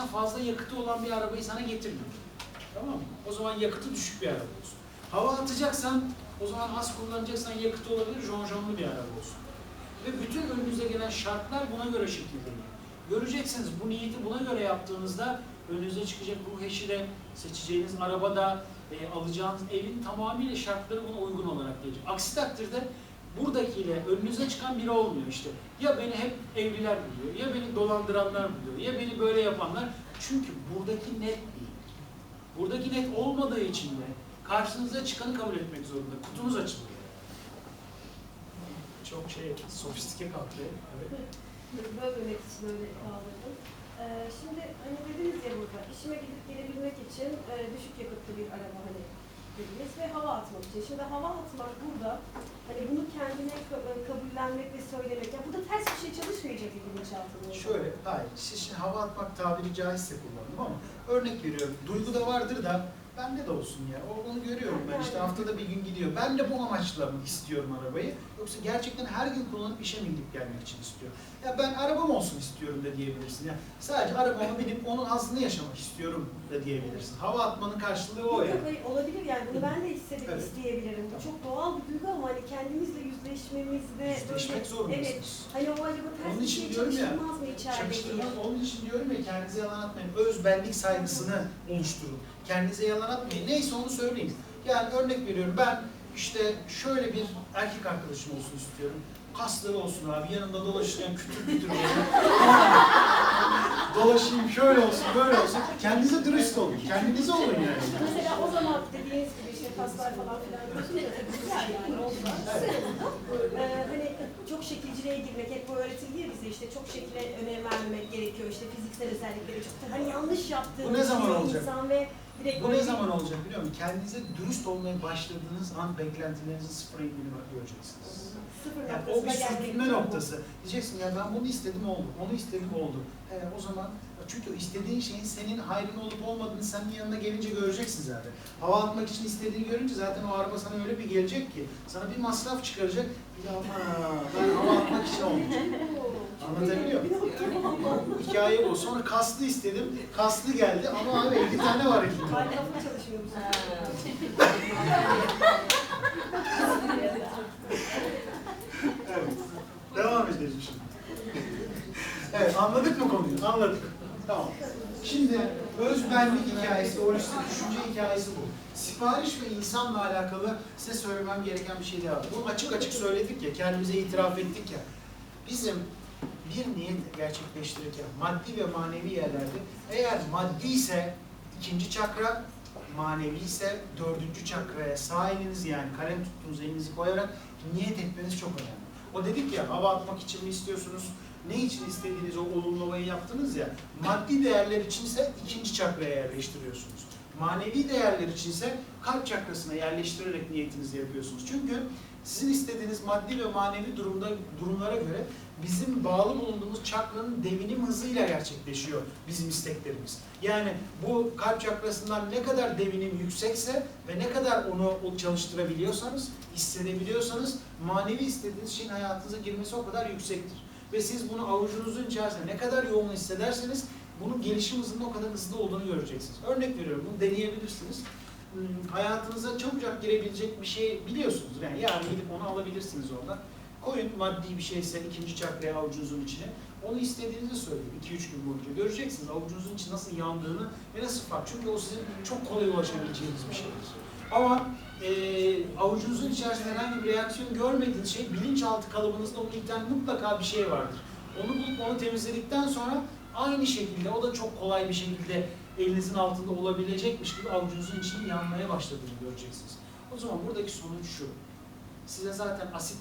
mesela fazla yakıtı olan bir arabayı sana getirmiyor. Tamam mı? O zaman yakıtı düşük bir araba olsun. Hava atacaksan, o zaman az kullanacaksan yakıtı olabilir, jonjonlu bir araba olsun. Ve bütün önünüze gelen şartlar buna göre şekilleniyor. Göreceksiniz bu niyeti buna göre yaptığınızda önünüze çıkacak ruh eşi de, seçeceğiniz arabada, e, alacağınız evin tamamıyla şartları buna uygun olarak gelecek. Aksi takdirde buradakiyle önünüze çıkan biri olmuyor işte. Ya beni hep evliler buluyor, ya beni dolandıranlar buluyor, ya beni böyle yapanlar. Çünkü buradaki net değil. Buradaki net olmadığı için de karşınıza çıkanı kabul etmek zorunda. Kutunuz açılıyor. Çok şey, sofistike kalktı. Evet. Bölmemek için öyle kaldırdım. Ee, şimdi hani dediniz ya burada, işime gidip gelebilmek için e, düşük yakıtlı bir araba hani dediniz ve hava atmak için. Şimdi hava atmak burada, hani bunu kendine e, kabullenmek ve söylemek, ya burada ters bir şey çalışmayacak bir bilinçaltında. Şöyle, hayır, şimdi hava atmak tabiri caizse kullandım ama örnek veriyorum. Duygu da vardır da bende de olsun ya. Onu görüyorum ben işte haftada bir gün gidiyor. Ben de bu amaçla istiyorum arabayı? Yoksa gerçekten her gün kullanıp işe mi gidip gelmek için istiyorum? Ya ben arabam olsun istiyorum da diyebilirsin. Ya sadece arabama binip onun aslını yaşamak istiyorum da diyebilirsin. Hava atmanın karşılığı o Yok, yani. olabilir yani bunu ben de hissedip Evet. isteyebilirim. Bu çok doğal bir duygu ama hani kendimizle yüzleşmemizde Yüzleşmek Evet, zorundasınız. hani o acaba ters Onun bir için şey diyorum ya, çalışılmaz mı içeride. Onun için diyorum ya kendinize yalan atmayın. Öz benlik saygısını oluşturun. Kendinize yalan atmayın. Neyse onu söyleyin. Yani örnek veriyorum ben işte şöyle bir erkek arkadaşım olsun istiyorum. Kasları olsun abi yanımda dolaşırken kütür kütür. Dolaşayım şöyle olsun böyle olsun. Kendinize dürüst olun. Kendinize olun yani. Mesela o zaman dediğiniz gibi işte kaslar falan filan güzel yani. Ee, hani çok şekilciliğe girmek hep bu öğretildi ya bize işte çok şekile önem vermemek gerekiyor işte fiziksel özellikleri çok hani yanlış yaptığını Bu ne zaman olacak? insan ve direkt Bu ne zaman olacak biliyor musun? Kendinize dürüst olmaya başladığınız an beklentilerinizin sıfıra indiğini göreceksiniz. sıfır Yani o noktasına bir gelmek sürtünme için bu. noktası. Diyeceksin ya ben bunu istedim oldu, onu istedim oldu. He, o zaman çünkü istediğin şeyin senin hayrın olup olmadığını senin yanına gelince göreceksin zaten. Hava atmak için istediğini görünce zaten o araba sana öyle bir gelecek ki sana bir masraf çıkaracak. Bir de ama ben hava atmak için olmayacak. Anlatabiliyor muyum? Hikaye bu. Sonra kaslı istedim, kaslı geldi ama abi 50 tane var elimde. Kalp kafam çalışıyor bu sefer. Evet. Devam edelim şimdi. Evet, anladık mı konuyu? Anladık. Tamam. Şimdi özbenlik hikayesi, holistik düşünce hikayesi bu. Sipariş ve insanla alakalı size söylemem gereken bir şey daha var. Bunu açık açık söyledik ya, kendimize itiraf ettik ya. Bizim bir niyet gerçekleştirirken maddi ve manevi yerlerde eğer maddi ise ikinci çakra, manevi ise dördüncü çakraya sağ elinizi yani kalem tuttuğunuz elinizi koyarak niyet etmeniz çok önemli. O dedik ya hava atmak için mi istiyorsunuz? Ne için istediğiniz o olumlamayı yaptınız ya. Maddi değerler içinse ikinci çakraya yerleştiriyorsunuz. Manevi değerler içinse kalp çakrasına yerleştirerek niyetinizi yapıyorsunuz. Çünkü sizin istediğiniz maddi ve manevi durumda durumlara göre bizim bağlı bulunduğumuz çakranın devinim hızıyla gerçekleşiyor bizim isteklerimiz. Yani bu kalp çakrasından ne kadar devinim yüksekse ve ne kadar onu çalıştırabiliyorsanız, hissedebiliyorsanız manevi istediğiniz şeyin hayatınıza girmesi o kadar yüksektir. Ve siz bunu avucunuzun içerisinde ne kadar yoğun hissederseniz bunun gelişim hızının o kadar hızlı olduğunu göreceksiniz. Örnek veriyorum, bunu deneyebilirsiniz. Hmm, Hayatınıza çabucak girebilecek bir şey biliyorsunuz. Yani yarın gidip onu alabilirsiniz oradan. Koyun maddi bir şeyse ikinci çakraya avucunuzun içine. Onu istediğinizi söyleyin 2-3 gün boyunca. Göreceksiniz avucunuzun içi nasıl yandığını ve nasıl fark. Çünkü o sizin çok kolay ulaşabileceğiniz bir şeydir. Ama e, avucunuzun içerisinde herhangi bir reaksiyon görmediğiniz şey bilinçaltı kalıbınızda onu mutlaka bir şey vardır. Onu bulup onu temizledikten sonra aynı şekilde o da çok kolay bir şekilde elinizin altında olabilecekmiş gibi avucunuzun içinin yanmaya başladığını göreceksiniz. O zaman buradaki sonuç şu. Size zaten asit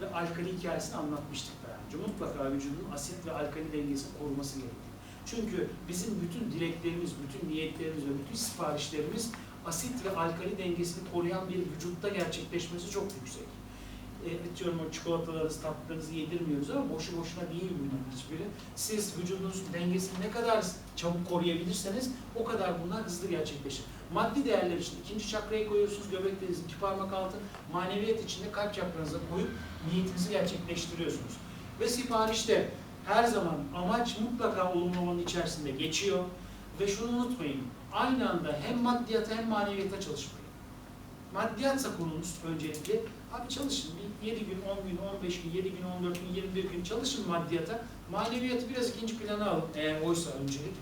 ve alkali hikayesini anlatmıştık daha önce. Mutlaka vücudun asit ve alkali dengesini koruması gerekiyor. Çünkü bizim bütün dileklerimiz, bütün niyetlerimiz ve bütün siparişlerimiz asit ve alkali dengesini koruyan bir vücutta gerçekleşmesi çok yüksek. E, atıyorum o çikolatalarınızı, tatlılarınızı yedirmiyoruz ama boşu boşuna değil bunların hiçbiri. Siz vücudunuzun dengesini ne kadar çabuk koruyabilirseniz o kadar bunlar hızlı gerçekleşir. Maddi değerler için ikinci çakraya koyuyorsunuz, göbek deliğinizin iki parmak altı, maneviyat içinde kalp çakranıza koyup niyetinizi gerçekleştiriyorsunuz. Ve siparişte her zaman amaç mutlaka olumlamanın içerisinde geçiyor. Ve şunu unutmayın, aynı anda hem maddiyata hem maneviyata çalışmayın. Maddiyatsa konumuz öncelikle, abi çalışın bir 7 gün, 10 gün, 15 gün, 7 gün, 14 gün, 21 gün çalışın maddiyata. Maneviyatı biraz ikinci plana alın eğer oysa öncelik.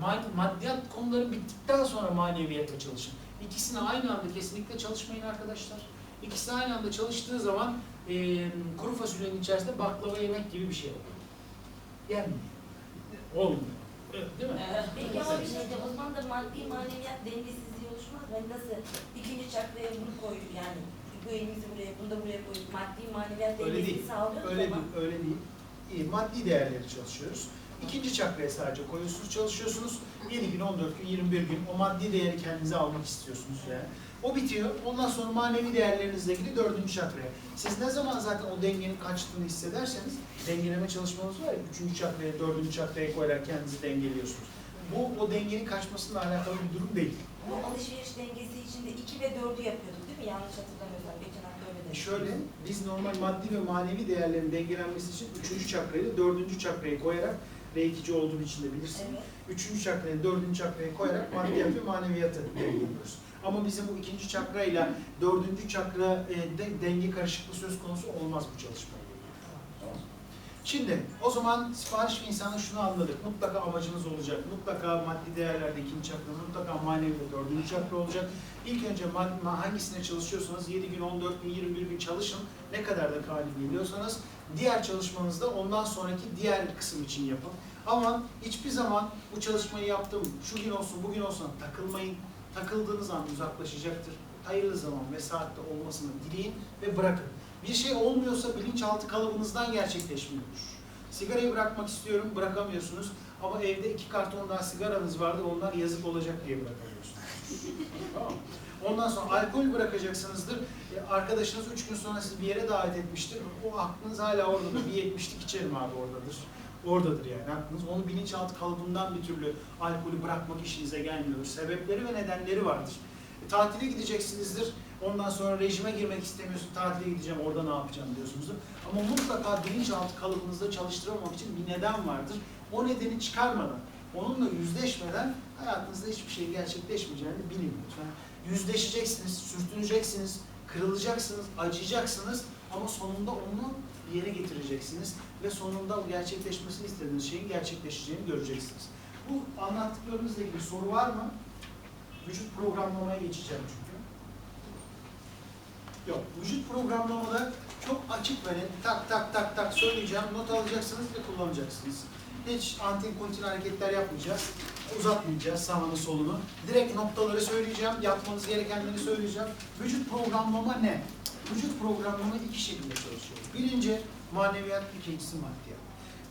Mad- Maddiyat konuları bittikten sonra maneviyata çalışın. İkisini aynı anda kesinlikle çalışmayın arkadaşlar. İkisi aynı anda çalıştığı zaman e, kuru fasulyenin içerisinde baklava yemek gibi bir şey oluyor. Yenmiyor. Olmuyor. Evet, Değil mi? Peki ama bir şey de o zaman da maddi maneviyat dengesizliği oluşmaz? Hani nasıl ikinci çakraya bunu koy yani bu elimizi buraya, bunu da buraya koyup maddi maneviyat Öyle dengesini değil. sağlıyoruz Öyle ama değil, öyle değil. İyi, maddi değerleri çalışıyoruz. İkinci çakraya sadece koyuyorsunuz, çalışıyorsunuz. 7 gün, 14 gün, 21 gün o maddi değeri kendinize almak istiyorsunuz yani. O bitiyor. Ondan sonra manevi değerlerinizle ilgili dördüncü çakraya. Siz ne zaman zaten o dengenin kaçtığını hissederseniz dengeleme çalışmanız var ya, üçüncü çakraya, dördüncü çakraya koyarak kendinizi dengeliyorsunuz. Bu o dengenin kaçmasıyla alakalı bir durum değil. bu alışveriş dengesi içinde 2 ve 4'ü yapıyorduk değil mi? Yanlış hatırlamıyorsam geçen hafta öyle dedim. şöyle, biz normal maddi ve manevi değerlerin dengelenmesi için üçüncü çakrayı da dördüncü çakraya koyarak R2'ci olduğum için de bilirsin. Evet. Üçüncü çakrayı dördüncü çakraya koyarak maddiyat ve maneviyatı dengeliyoruz. Ama bizim bu ikinci çakrayla dördüncü çakra e, de, denge karışıklığı söz konusu olmaz bu mı? Şimdi o zaman sipariş ve insanı şunu anladık. Mutlaka amacınız olacak. Mutlaka maddi değerlerde ikinci çakra, mutlaka manevi ve dördüncü çakra olacak. İlk önce hangisine çalışıyorsanız 7 gün, 14 gün, 21 gün çalışın. Ne kadar da kali geliyorsanız diğer çalışmanızda ondan sonraki diğer kısım için yapın. Ama hiçbir zaman bu çalışmayı yaptım, şu gün olsun, bugün olsun takılmayın. Takıldığınız an uzaklaşacaktır. Hayırlı zaman ve saatte olmasını dileyin ve bırakın. Bir şey olmuyorsa bilinçaltı kalıbınızdan gerçekleşmiyordur. Sigarayı bırakmak istiyorum, bırakamıyorsunuz. Ama evde iki karton daha sigaranız vardı, onlar yazık olacak diye bırakamıyorsunuz. tamam? Ondan sonra alkol bırakacaksınızdır. E, arkadaşınız üç gün sonra sizi bir yere davet etmiştir. O aklınız hala oradadır. Bir yetmişlik içerim abi oradadır. Oradadır yani aklınız. Onu bilinçaltı kalıbından bir türlü alkolü bırakmak işinize gelmiyor. Sebepleri ve nedenleri vardır. E, tatile gideceksinizdir. Ondan sonra rejime girmek istemiyorsun. Tatile gideceğim orada ne yapacağım diyorsunuzdur. Ama mutlaka bilinçaltı kalıbınızda çalıştırmamak için bir neden vardır. O nedeni çıkarmadan, onunla yüzleşmeden hayatınızda hiçbir şey gerçekleşmeyeceğini bilin lütfen. Yüzleşeceksiniz, sürtüneceksiniz, kırılacaksınız, acıyacaksınız ama sonunda onu bir yere getireceksiniz ve sonunda o gerçekleşmesini istediğiniz şeyin gerçekleşeceğini göreceksiniz. Bu anlattıklarımızla ilgili soru var mı? Vücut programlamaya geçeceğim çünkü. Yok, vücut programlamada çok açık ve net tak tak tak tak söyleyeceğim, not alacaksınız ve kullanacaksınız. Hiç antin kuntin hareketler yapmayacağız. Uzatmayacağız sağını solunu. Direkt noktaları söyleyeceğim, yapmanız gerekenleri söyleyeceğim. Vücut programlama ne? Vücut programlama iki şekilde çalışıyor. Birinci maneviyat, ikincisi maddiyat.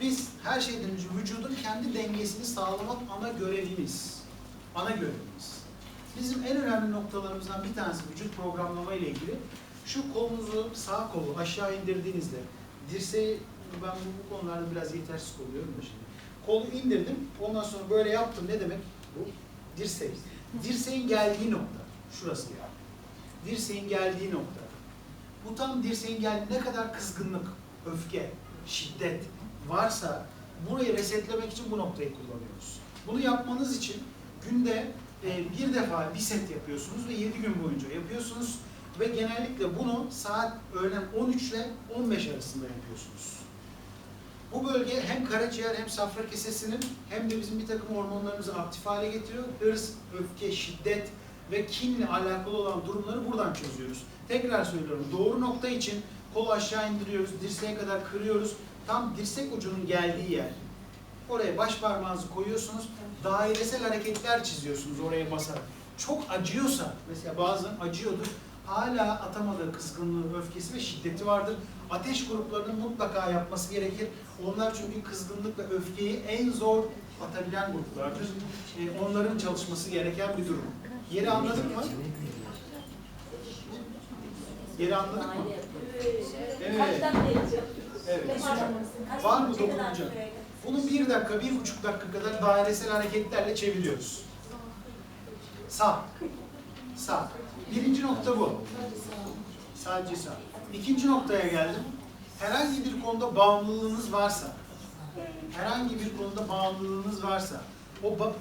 Biz her şeyden önce vücudun kendi dengesini sağlamak ana görevimiz. Ana görevimiz. Bizim en önemli noktalarımızdan bir tanesi vücut programlama ile ilgili. Şu kolunuzu, sağ kolu aşağı indirdiğinizde, dirseği, ben bu, bu konularda biraz yetersiz oluyorum da şimdi. Kolu indirdim, ondan sonra böyle yaptım. Ne demek? Bu dirsek. Dirseğin geldiği nokta. Şurası yani. Dirseğin geldiği nokta. Bu tam dirseğin geldiği ne kadar kızgınlık, öfke, şiddet varsa burayı resetlemek için bu noktayı kullanıyoruz. Bunu yapmanız için günde e, bir defa bir set yapıyorsunuz ve 7 gün boyunca yapıyorsunuz ve genellikle bunu saat öğlen 13 ile 15 arasında yapıyorsunuz. Bu bölge hem karaciğer hem safra kesesinin hem de bizim bir takım hormonlarımızı aktif hale getiriyor. Hırs, öfke, şiddet ve kinle alakalı olan durumları buradan çözüyoruz. Tekrar söylüyorum doğru nokta için kolu aşağı indiriyoruz, dirseğe kadar kırıyoruz. Tam dirsek ucunun geldiği yer. Oraya baş parmağınızı koyuyorsunuz, dairesel hareketler çiziyorsunuz oraya basarak. Çok acıyorsa, mesela bazen acıyordur, hala atamadığı kızgınlığı, öfkesi ve şiddeti vardır. Ateş gruplarının mutlaka yapması gerekir. Onlar çünkü kızgınlık ve öfkeyi en zor atabilen gruplardır. Ee, onların çalışması gereken bir durum. Yeri anladık mı? Yeri anladık mı? Evet. Evet. Var mı dokunacak? Bunu bir dakika, bir buçuk dakika kadar dairesel hareketlerle çeviriyoruz. Sağ. Sağ. Birinci nokta bu. Sadece sağ. İkinci noktaya geldim. Herhangi bir konuda bağımlılığınız varsa, herhangi bir konuda bağımlılığınız varsa o, o